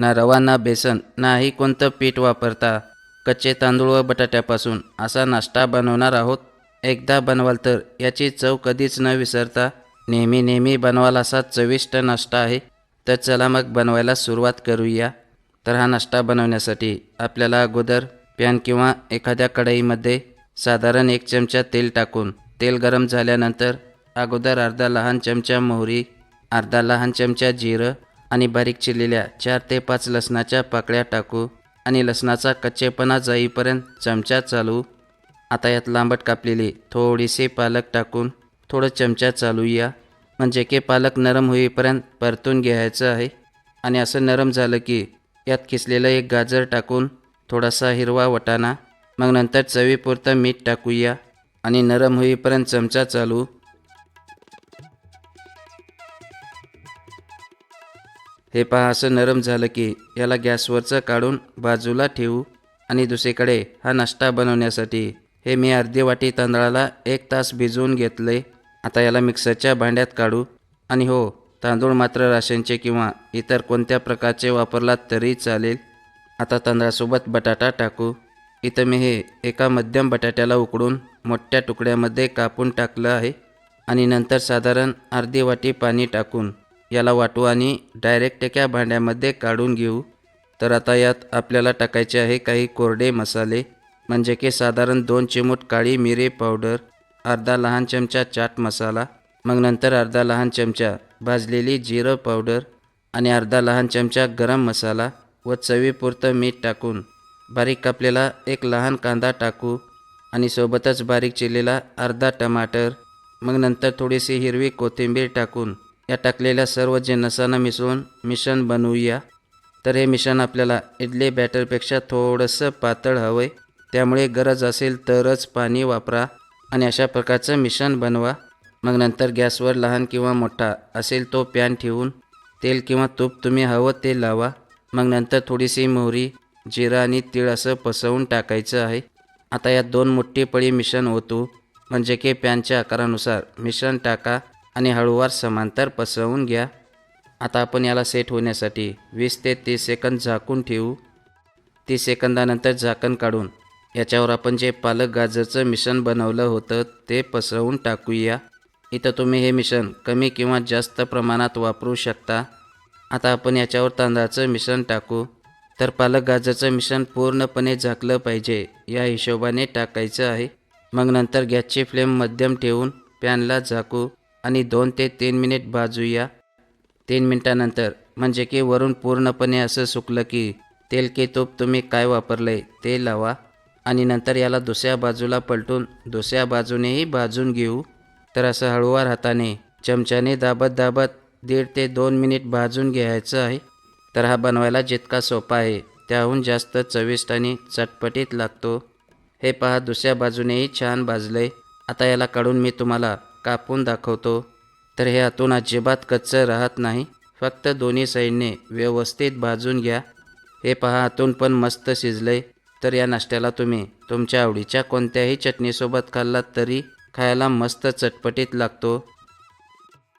ना रवा ना बेसन नाही कोणतं पीठ वापरता. कच्चे तांदूळ व बटाट्यापासून असा नाश्ता बनवणार आहोत. एकदा बनवाल तर याची चव कधीच न विसरता नेहमी नेहमी बनवाल असा चविष्ट नाश्ता आहे. तर चला मग बनवायला सुरुवात करूया. तर हा नाश्ता बनवण्यासाठी आपल्याला अगोदर पॅन किंवा एखाद्या कढईमध्ये साधारण एक चमचा तेल टाकून तेल गरम झाल्यानंतर अगोदर अर्धा लहान चमचा मोहरी अर्धा लहान चमचा जिरं आणि बारीक चिरलेल्या चार ते पाच लसणाच्या पाकळ्या टाकू आणि लसणाचा कच्चेपणा जाईपर्यंत चमचा चालू. आता यात लांबट कापलेली थोडीशी पालक टाकून थोडं चमचा चालूया म्हणजे की पालक नरम होईपर्यंत परतून घ्यायचं आहे. आणि असं नरम झालं की यात किसलेलं एक गाजर टाकून थोडासा हिरवा वटाणा मग नंतर चवीपुरतं मीठ टाकूया. आणि नरम होईपर्यंत चमचा चालू. हे पहा असं नरम झालं की याला गॅसवरचं काढून बाजूला ठेवू आणि दुसरीकडे हा नाश्ता बनवण्यासाठी. हे मी अर्धी वाटी तांदळाला एक तास भिजवून घेतले. आता याला मिक्सरच्या भांड्यात काढू. आणि हो तांदूळ मात्र राशनचे किंवा इतर कोणत्या प्रकारचे वापरलात तरी चालेल. आता तांदळासोबत बटाटा टाकू. इथं मी हे एका मध्यम बटाट्याला उकडून मोठ्या तुकड्यामध्ये कापून टाकलं आहे. आणि नंतर साधारण अर्धी वाटी पाणी टाकून याला वाटू आणि डायरेक्ट एका भांड्यामध्ये काढून घेऊ. तर आता यात आपल्याला टाकायचे आहे काही कोरडे मसाले म्हणजे की साधारण दोन चिमूट काळी मिरी पावडर अर्धा लहान चमचा चाट मसाला मग नंतर अर्धा लहान चमचा भाजलेली जिरं पावडर आणि अर्धा लहान चमचा गरम मसाला व चवीपुरतं मीठ टाकून बारीक कापलेला एक लहान कांदा टाकू आणि सोबतच बारीक चिरलेला अर्धा टमाटर मग नंतर थोडीशी हिरवी कोथिंबीर टाकून या टाकलेल्या सर्व जिन्नसांना मिसळून मिश्रण बनवूया. तर हे मिश्रण आपल्याला इडली बॅटरपेक्षा थोडंसं पातळ हवं आहे त्यामुळे गरज असेल तरच पाणी वापरा आणि अशा प्रकारचं मिश्रण बनवा. मग नंतर गॅसवर लहान किंवा मोठा असेल तो पॅन ठेवून तेल किंवा तूप तुम्ही हवं ते लावा. मग नंतर थोडीशी मोहरी जिरा आणि तीळ असं पसवून टाकायचं आहे. आता यात दोन मोठी पळी मिश्रण ओतू. म्हणजे की पॅनच्या आकारानुसार मिश्रण टाका. आणि हळूवार समांतर पसरवून घ्या. आता आपण याला सेट होण्यासाठी वीस ते तीस सेकंद झाकून ठेवू. तीस सेकंदानंतर झाकण काढून याच्यावर आपण जे पालक गाजरचं मिश्रण बनवलं होतं ते पसरवून टाकूया. इथं तुम्ही हे मिश्रण कमी किंवा जास्त प्रमाणात वापरू शकता. आता आपण याच्यावर तांदळाचं मिश्रण टाकू. तर पालक गाजरचं मिश्रण पूर्णपणे झाकलं पाहिजे या हिशोबाने टाकायचं आहे. मग नंतर गॅसची फ्लेम मध्यम ठेवून पॅनला झाकू. आणि दोन ते तीन मिनिट भाजूया. तीन मिनटानंतर म्हणजे की वरून पूर्णपणे असं सुकलं की तेल की तूप तुम्ही काय वापरलं आहे ते लावा आणि नंतर याला दुसऱ्या बाजूला पलटून दुसऱ्या बाजूनेही भाजून घेऊ. तर असं हळूवार हाताने चमच्याने दाबत दाबत दीड ते दोन मिनिट भाजून घ्यायचं आहे. तर हा बनवायला जितका सोपा आहे त्याहून जास्त चविष्ट आणि चटपटीत लागतो. हे पहा दुसऱ्या बाजूनेही छान भाजलंय. आता याला काढून मी तुम्हाला कापून दाखवतो तर हे आतून अजिबात कच्चं राहत नाही. फक्त दोन्ही साईडने व्यवस्थित भाजून घ्या. हे पहा आतून पण मस्त शिजलंय. तर या नाश्त्याला तुम्ही तुमच्या आवडीच्या कोणत्याही चटणीसोबत खाल्लात तरी खायला मस्त चटपटीत लागतो.